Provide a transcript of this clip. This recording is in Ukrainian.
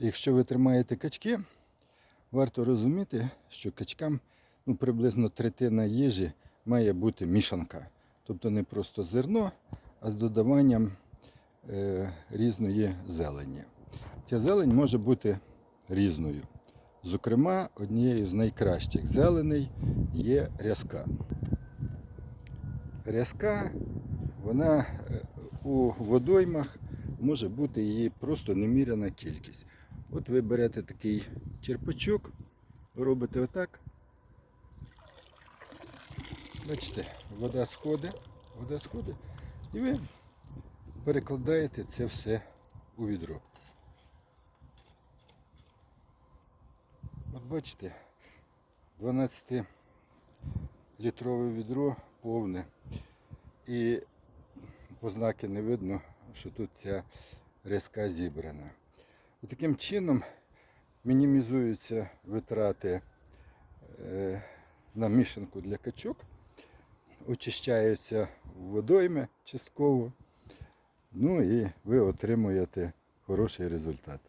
якщо ви тримаєте качки, варто розуміти, що качкам ну, приблизно третина їжі має бути мішанка. Тобто не просто зерно, а з додаванням е, різної зелені. Ця зелень може бути різною. Зокрема, однією з найкращих зеленей є рязка. Рязка, вона е, у водоймах може бути її просто неміряна кількість. От ви берете такий черпачок, робите отак. Бачите, вода сходить, вода сходить, і ви перекладаєте це все у відро. От бачите, 12-літрове відро повне. І ознаки не видно, що тут ця різка зібрана. І таким чином мінімізуються витрати е, на мішанку для качок, очищаються водойми частково. Ну і ви отримуєте хороший результат.